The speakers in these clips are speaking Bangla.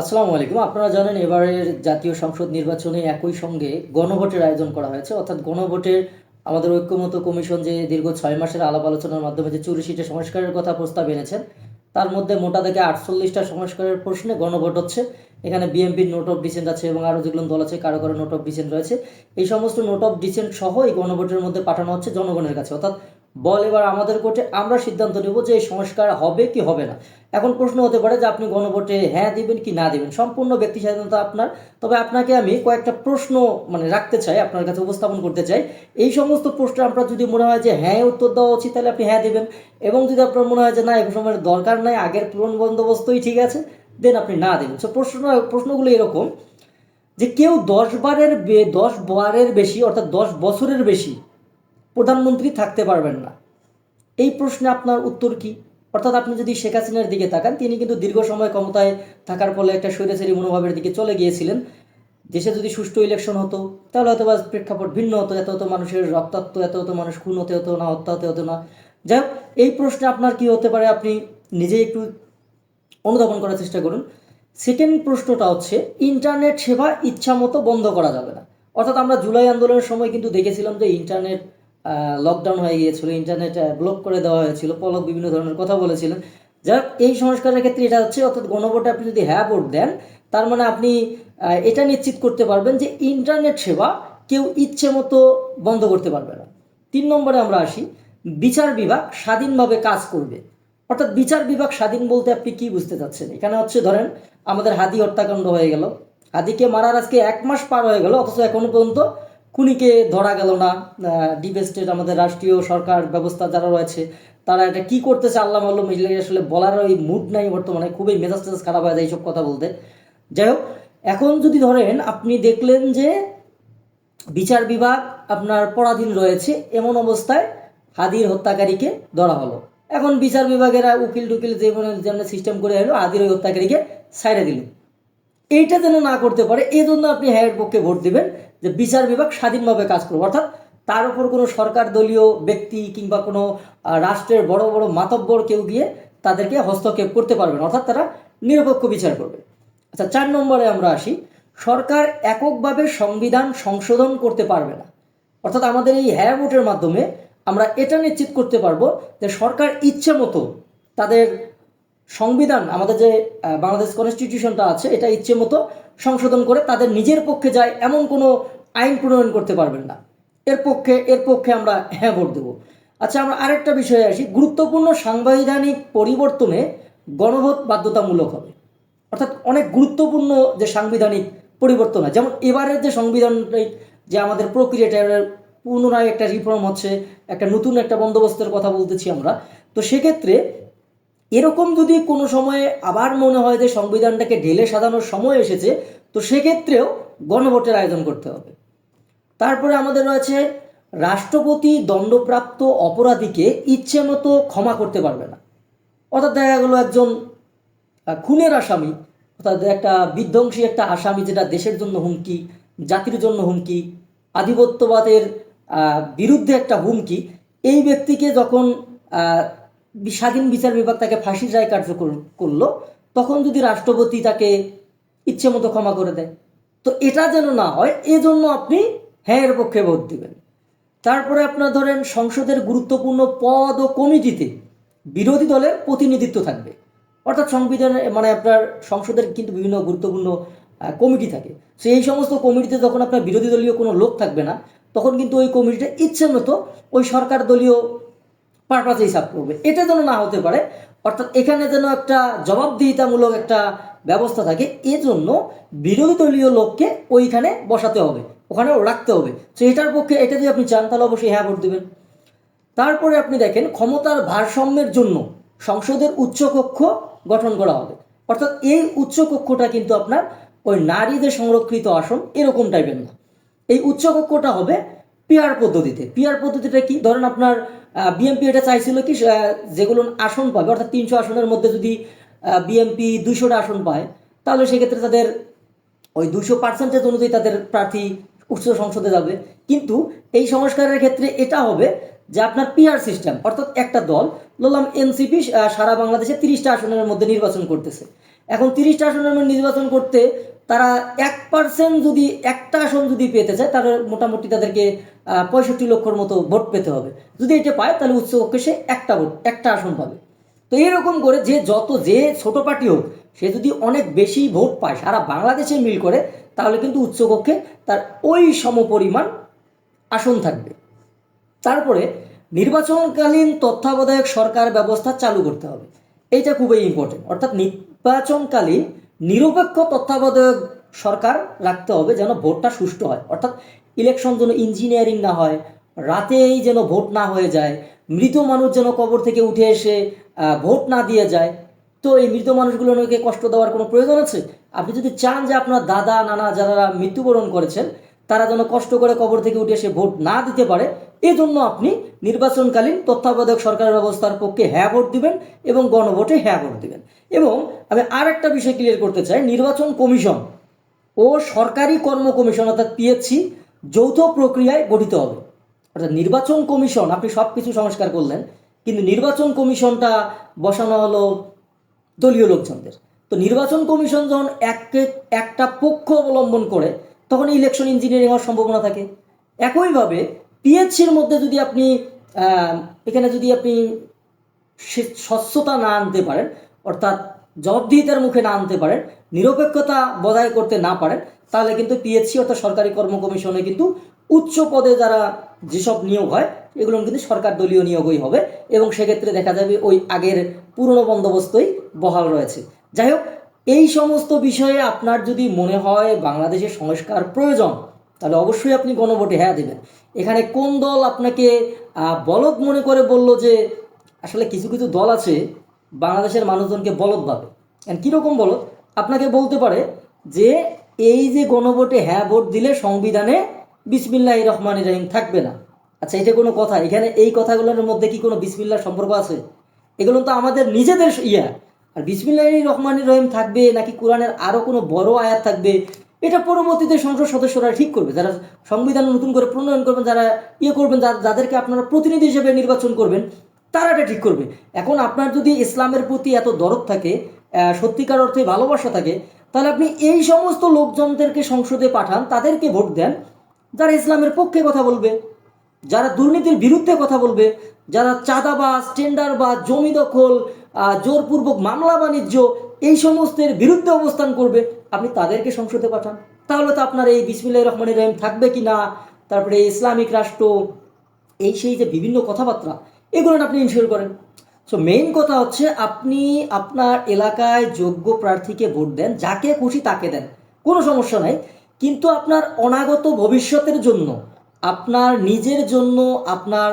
আসসালামু আলাইকুম। আপনারা জানেন এবারের জাতীয় সংসদ নির্বাচনে একই সঙ্গে গণভোটের আয়োজন করা হয়েছে। অর্থাৎ গণভোটের আমাদের ঐক্যমত কমিশন যে দীর্ঘ ছয় মাসের আলাপ আলোচনার মাধ্যমে যে চুরাশিটা সংস্কারের কথা প্রস্তাব এনেছেন, তার মধ্যে মোটা থেকে আটচল্লিশটা সংস্কারের প্রশ্নে গণভোট হচ্ছে। এখানে বিএনপির নোট অফ ডিসেন্ট আছে এবং আরও যেগুলো দল আছে, কারও কারও নোট অফ ডিসেন্ট রয়েছে। এই সমস্ত নোট অফ ডিসেন্ট সহ এই গণভোটের মধ্যে পাঠানো হচ্ছে জনগণের কাছে। অর্থাৎ বল এবার আমাদের কোর্টে, আমরা সিদ্ধান্ত নেব যে এই সংস্কার হবে কি হবে না। এখন প্রশ্ন হতে পারে যে আপনি গণভোটে হ্যাঁ দিবেন কি না দিবেন। সম্পূর্ণ ব্যক্তি স্বাধীনতা আপনার। তবে আপনাকে আমি কয়েকটা প্রশ্ন মানে রাখতে চাই, আপনার কাছে উপস্থাপন করতে চাই। এই সমস্ত প্রশ্নে আপনার যদি মনে হয় যে হ্যাঁ উত্তর দেওয়া উচিত, তাহলে আপনি হ্যাঁ দেবেন। এবং যদি আপনার মনে হয় যে না এই সময়ের দরকার নাই, আগের পূরণ বন্দোবস্তই ঠিক আছে, দেন আপনি না দেবেন। সো প্রশ্ন, প্রশ্নগুলো এরকম যে কেউ দশ বারের দশ বারের বেশি, অর্থাৎ দশ বছরের বেশি প্রধানমন্ত্রী থাকতে পারবেন না। এই প্রশ্নে আপনার উত্তর কি? অর্থাৎ আপনি যদি শেখ হাসিনার দিকে তাকান, তিনি কিন্তু দীর্ঘ সময় ক্ষমতায় থাকার ফলে একটা স্বৈরাচারী মনোভাবের দিকে চলে গিয়েছিলেন। দেশে যদি সুষ্ঠু ইলেকশন হতো, তাহলে হয়তো বা প্রেক্ষাপট ভিন্ন হতো। এত হতো মানুষের রক্তাক্ত, এত হতো মানুষ খুন হতে হতো না, হত্যা হতে হতো না। যাই হোক, এই প্রশ্নে আপনার কি হতে পারে? আপনি নিজেই একটু অনুধাবন করার চেষ্টা করুন। সেকেন্ড প্রশ্নটা হচ্ছে, ইন্টারনেট সেবা ইচ্ছা মতো বন্ধ করা যাবে না। অর্থাৎ আমরা জুলাই আন্দোলনের সময় কিন্তু দেখেছিলাম যে ইন্টারনেট লকডাউন হয়ে গিয়েছিল ইন্টারনেট ব্লক করে দেওয়া হয়েছিল, পলক বিভিন্ন ধরনের কথা বলেছিলেন। যাই এই সংস্কারের ক্ষেত্রে এটা হচ্ছে, অর্থাৎ গণভোটে আপনি যদি হ্যাঁ ভোট দেন, তার মানে আপনি এটা নিশ্চিত করতে পারবেন যে ইন্টারনেট সেবা কেউ ইচ্ছে মতো বন্ধ করতে পারবে না। তিন নম্বরে আমরা আসি, বিচার বিভাগ স্বাধীনভাবে কাজ করবে। অর্থাৎ বিচার বিভাগ স্বাধীন বলতে আপনি কি বুঝতে চাচ্ছেন? এখানে হচ্ছে, ধরেন, আমাদের হাদি হত্যাকাণ্ড হয়ে গেল। হাদিকে মারার আজকে এক মাস পার হয়ে গেল, অথচ এখনও পর্যন্ত খুনিকে ধরা গেল না ডিপ স্টেট আমাদের রাষ্ট্রীয় সরকার ব্যবস্থা যারা রয়েছে, তারা এটা কি করতেছে আল্লাহ মাল্লুম এগুলো আসলে বলার ওই মুড নাই বর্তমানে, খুবই মেজাজ টেজাজ খারাপ হয়ে যায় এইসব কথা বলতে। যাই হোক, এখন যদি ধরেন আপনি দেখলেন যে বিচার বিভাগ আপনার পরাধীন রয়েছে, এমন অবস্থায় হাদির হত্যাকারীকে ধরা হলো। এখন বিচার বিভাগেরা উকিল টুকিল যে যেমন সিস্টেম করে এলো, হাদির ওই হত্যাকারীকে সাইডে দিল। এইটা যেন না করতে পারে এই জন্য আপনি হ্যাঁ পক্ষে ভোট দিবেন। যে বিচার বিভাগ স্বাধীনভাবে কাজ করবে। অর্থাৎ তার উপর কোনো সরকার দলীয় ব্যক্তি কিংবা কোনো রাষ্ট্রের বড় বড় মাতব্বর কেউ গিয়ে তাদেরকে হস্তক্ষেপ করতে পারবে না। অর্থাৎ তারা নিরপেক্ষ বিচার করবে। আচ্ছা চার নম্বরে আমরা আসি। সরকার এককভাবে সংবিধান সংশোধন করতে পারবে না। অর্থাৎ আমাদের এই হ্যাঁ ভোটের মাধ্যমে আমরা এটা নিশ্চিত করতে পারব যে সরকার ইচ্ছে মতো তাদের সংবিধান, আমাদের যে বাংলাদেশ কনস্টিটিউশনটা আছে, এটা ইচ্ছে মতো সংশোধন করে তাদের নিজের পক্ষে যায়, এমন কোনো আইন প্রণয়ন করতে পারবেন না। এর পক্ষে এর পক্ষে আমরা হ্যাঁ ভোট দেবো। আচ্ছা আমরা আরেকটা বিষয়ে আসি। গুরুত্বপূর্ণ সাংবিধানিক পরিবর্তনে গণভোট বাধ্যতামূলক হবে। অর্থাৎ অনেক গুরুত্বপূর্ণ যে সাংবিধানিক পরিবর্তন হয়, যেমন এবারের যে সংবিধানিক যে আমাদের প্রক্রিয়াটা পুনরায় একটা রিফর্ম হচ্ছে, একটা নতুন একটা বন্দোবস্তের কথা বলতেছি আমরা, তো সেক্ষেত্রে এরকম যদি কোনো সময়ে আবার মনে হয় যে সংবিধানটাকে ঢেলে সাজানোর সময় এসেছে, তো সেক্ষেত্রেও গণভোটের আয়োজন করতে হবে। তারপরে আমাদের রয়েছে, রাষ্ট্রপতি দণ্ডপ্রাপ্ত অপরাধীকে ইচ্ছে মতো ক্ষমা করতে পারবে না। অর্থাৎ দেখা গেলো একজন খুনের আসামি, অর্থাৎ একটা বিধ্বংসী একটা আসামি যেটা দেশের জন্য হুমকি, জাতির জন্য হুমকি, আধিপত্যবাদের বিরুদ্ধে একটা হুমকি, এই ব্যক্তিকে যখন স্বাধীন বিচার বিভাগ তাকে ফাঁসির রায় কার্যকর করল, তখন যদি রাষ্ট্রপতি তাকে ইচ্ছে মতো ক্ষমা করে দেয়। তো এটা যেন না হয়, এজন্য আপনি হ্যাঁ এর পক্ষে ভোট দিবেন। তারপরে আপনার ধরেন সংসদের গুরুত্বপূর্ণ পদ ও কমিটিতে বিরোধী দলের প্রতিনিধিত্ব থাকবে। অর্থাৎ সংবিধানে মানে আপনার সংসদের কিন্তু বিভিন্ন গুরুত্বপূর্ণ কমিটি থাকে। সো এই সমস্ত কমিটিতে যখন আপনার বিরোধী দলীয় কোনো লোক থাকবে না, তখন কিন্তু ওই কমিটিটা ইচ্ছে মতো ওই সরকার দলীয় পারপাসে হিসাব করবে। এটা যেন না হতে পারে, অর্থাৎ এখানে যেন একটা জবাবদিহিতামূলক একটা ব্যবস্থা থাকে, এজন্য বিরোধী দলীয় লোককে ওইখানে বসাতে হবে ওখানে রাখতে হবে। তো এটার পক্ষে এটা যদি আপনি চান, তাহলে অবশ্যই হ্যাঁ ভোট দেবেন। তারপরে আপনি দেখেন, ক্ষমতার ভারসাম্যের জন্য সংসদের উচ্চকক্ষ গঠন করা হবে। অর্থাৎ এই উচ্চকক্ষটা কিন্তু আপনার ওই নারীদের সংরক্ষিত আসন এরকম টাইপের না। এই উচ্চকক্ষটা হবে পিয়ার পদ্ধতিতে। পিয়ার পদ্ধতিটা কি? ধরেন আপনার বিএমপি এটা চাইছিল কি যেগুলো আসন পাবে, অর্থাৎ তিনশো আসনের মধ্যে যদি বিএমপি দুইশোটা আসন পায়, তাহলে সেক্ষেত্রে তাদের ওই দুইশো পার্সেন্টেজ অনুযায়ী তাদের প্রার্থী উচ্চ সংসদে যাবে। কিন্তু এই সংস্কারের ক্ষেত্রে এটা হবে যে আপনার পিআর সিস্টেম অর্থাৎ একটা দল বললাম এনসিপি সারা বাংলাদেশে তিরিশটা আসনের মধ্যে নির্বাচন করতেছে। এখন তিরিশটা আসনের নির্বাচন করতে তারা এক পার্সেন্ট যদি একটা আসন যদি পেতে চায়, তাহলে মোটামুটি তাদেরকে পঁয়ষট্টি লক্ষর মতো ভোট পেতে হবে। যদি এটা পায়, তাহলে উচ্চপক্ষে সে একটা ভোট, একটা আসন পাবে। তো এরকম করে যে যত যে ছোট পার্টি হোক, সে যদি অনেক বেশি ভোট পায়, সারা বাংলাদেশে মিল করে, তাহলে কিন্তু উচ্চকক্ষে তার ওই সমপরিমাণ আসন থাকবে। তারপরে নির্বাচনকালীন তত্ত্বাবধায়ক সরকার ব্যবস্থা চালু করতে হবে। এইটা খুবই ইম্পর্টেন্ট অর্থাৎ নির্বাচনকালীন নিরপেক্ষ তত্ত্বাবধায়ক সরকার রাখতে হবে যেন ভোটটা সুষ্ঠু হয়। অর্থাৎ ইলেকশন যেন ইঞ্জিনিয়ারিং না হয়, রাতেই যেন ভোট না হয়ে যায়, মৃত মানুষ যেন কবর থেকে উঠে এসে ভোট না দিয়ে যায়। তো এই মৃত মানুষগুলোকে কষ্ট দেওয়ার কোনো প্রয়োজন আছে? আপনি যদি চান যে আপনার দাদা, নানা যারা মৃত্যুবরণ করেছেন তারা যেন কষ্ট করে কবর থেকে উঠে এসে ভোট না দিতে পারে, এজন্য আপনি নির্বাচনকালীন তত্ত্বাবধায়ক সরকার ব্যবস্থার পক্ষে হ্যাঁ ভোট দিবেন এবং গণভোটে হ্যাঁ ভোট দিবেন। এবং আমি আর একটা বিষয় ক্লিয়ার করতে চাই, নির্বাচন কমিশন ও সরকারি কর্ম কমিশন অর্থাৎ পিএসসি যৌথ প্রক্রিয়ায় গঠিত হবে। অর্থাৎ নির্বাচন কমিশন, আপনি সব কিছু সংস্কার করলেন, কিন্তু নির্বাচন কমিশনটা বসানো হলো দলীয় লোকজনদের। তো নির্বাচন কমিশন যখন এক, একটা পক্ষ অবলম্বন করে তখন ইলেকশন ইঞ্জিনিয়ারিং হওয়ার সম্ভাবনা থাকে। একইভাবে পিএইচসির মধ্যে যদি আপনি এখানে যদি আপনি স্বচ্ছতা না আনতে পারেন, অর্থাৎ জবাবদিহিতার মুখে না আনতে পারেন, নিরপেক্ষতা বজায় করতে না পারেন, তাহলে কিন্তু পিএইচসি অর্থাৎ সরকারি কর্ম কমিশনে কিন্তু উচ্চ পদে যারা যেসব নিয়োগ হয়, এগুলো কিন্তু সরকার দলীয় নিয়োগই হবে এবং সেক্ষেত্রে দেখা যাবে ওই আগের পুরনো বন্দোবস্তই বহাল রয়েছে। যাই হোক এই সমস্ত বিষয়ে আপনার যদি মনে হয় বাংলাদেশের সংস্কার প্রয়োজন, তাহলে অবশ্যই আপনি গণভোটে হ্যাঁ দেবেন। এখানে কোন দল আপনাকে বলদ মনে করে বলল যে, আসলে কিছু কিছু দল আছে, বাংলাদেশের মানুষজনকে বলদ ভাবে। কীরকম বলদ? আপনাকে বলতে পারে যে, এই যে গণভোটে হ্যাঁ ভোট দিলে সংবিধানে বিসমিল্লাহ রহমান রহিম থাকবে না। আচ্ছা এটা কোনো কথা? এখানে এই কথাগুলোর মধ্যে কি কোনো বিসমিল্লাহ সম্পর্ক আছে? এগুলো তো আমাদের নিজেদের ইয়া। আর বিসমিল্লাহ রহমান রহিম থাকবে, নাকি কোরআনের আরও কোনো বড় আয়াত থাকবে, এটা পরবর্তীতে সংসদ সদস্যরা ঠিক করবে। যারা সংবিধান নতুন করে প্রণয়ন করবেন, যারা ইয়ে করবেন যাদেরকে আপনারা প্রতিনিধি হিসেবে নির্বাচন করবেন, তারা এটা ঠিক করবে। এখন আপনার যদি ইসলামের প্রতি এত দরদ থাকে সত্যিকার অর্থে ভালোবাসা থাকে, তাহলে আপনি এই সমস্ত লোকজনদেরকে সংসদে পাঠান, তাদেরকে ভোট দেন, যারা ইসলামের পক্ষে কথা বলবে, যারা দুর্নীতির বিরুদ্ধে কথা বলবে, যারা চাঁদাবাজ টেন্ডার বা জমি দখল জোরপূর্বক মামলা বাণিজ্য এই সমস্তের বিরুদ্ধে অবস্থান করবে, আপনি তাদেরকে সংসদে পাঠান। তাহলে তো আপনার এই বিসমিল্লাহ রহমান রহিম থাকবে কি না তারপরে ইসলামিক রাষ্ট্র, এই সেই যে বিভিন্ন কথাবার্তা, এগুলো আপনি ইনশিওর করেন। সো মেইন কথা হচ্ছে আপনি আপনার এলাকায় যোগ্য প্রার্থীকে ভোট দেন, যাকে খুশি তাকে দেন, কোনো সমস্যা নাই। কিন্তু আপনার অনাগত ভবিষ্যতের জন্য, আপনার নিজের জন্য, আপনার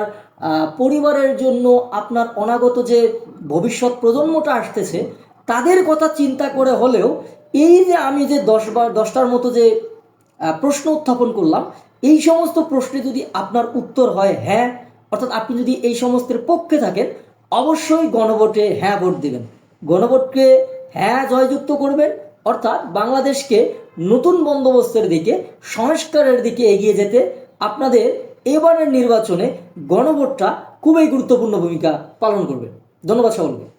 পরিবারের জন্য আপনার অনাগত যে ভবিষ্যৎ প্রজন্মটা আসতেছে, তাদের কথা চিন্তা করে হলেও এই যে আমি যে দশ বার, দশটার মতো যে প্রশ্ন উত্থাপন করলাম, এই সমস্ত প্রশ্নে যদি আপনার উত্তর হয় হ্যাঁ অর্থাৎ আপনি যদি এই সমস্তের পক্ষে থাকেন, অবশ্যই গণভোটে হ্যাঁ ভোট দিবেন। গণভোটকে হ্যাঁ জয়যুক্ত করবেন, অর্থাৎ বাংলাদেশকে নতুন বন্দোবস্তের দিকে, সংস্কারের দিকে এগিয়ে যেতে আপনাদের এবারের নির্বাচনে গণভোটটা খুবই গুরুত্বপূর্ণ ভূমিকা পালন করবে। ধন্যবাদ সকলকে।